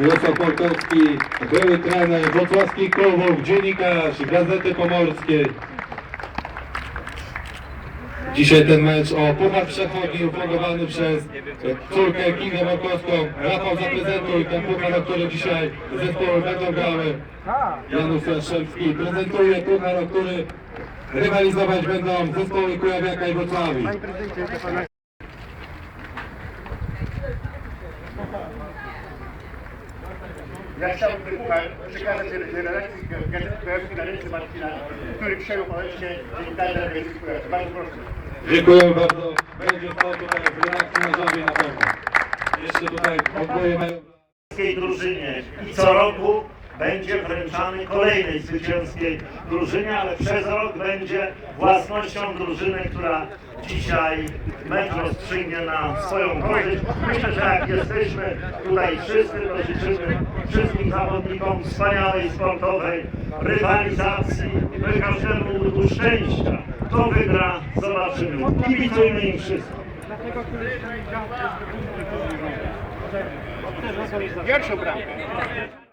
Jarosław Polkowski, były trener wrocławskich klubów, dziennikarz Gazety Pomorskiej. Dzisiaj ten mecz o Puchar Przechodni ufundowany przez córkę Kingę Borkowską. Rafał zaprezentuj ten puchar, który dzisiaj zespoły będą grały. Janusz Jastrzębski prezentuje puchar, o który rywalizować będą zespoły Kujawiaka i Wrocławi. Ja chciałbym przekazać redakcji Gazety Kujawskiej na ręce Marcina, który przejął pałeczkę dziennikarzy Gazety Kujawskiej. Bardzo proszę. Dziękuję bardzo. Będzie stał tutaj w redakcji na żabie na pewno. Jeszcze tutaj zwycięskiej drużynie i co roku będzie wręczany kolejnej zwycięskiej drużynie, ale przez rok będzie własnością drużyny, która dzisiaj mecz rozstrzygnie na swoją korzyść. Myślę, że jak jesteśmy tutaj wszyscy, to życzymy wszystkim zawodnikom wspaniałej sportowej rywalizacji, no i każdemu ludu szczęścia. Kto wygra, zobaczymy. Kibicujmy im wszystkim. Pierwszą bramkę.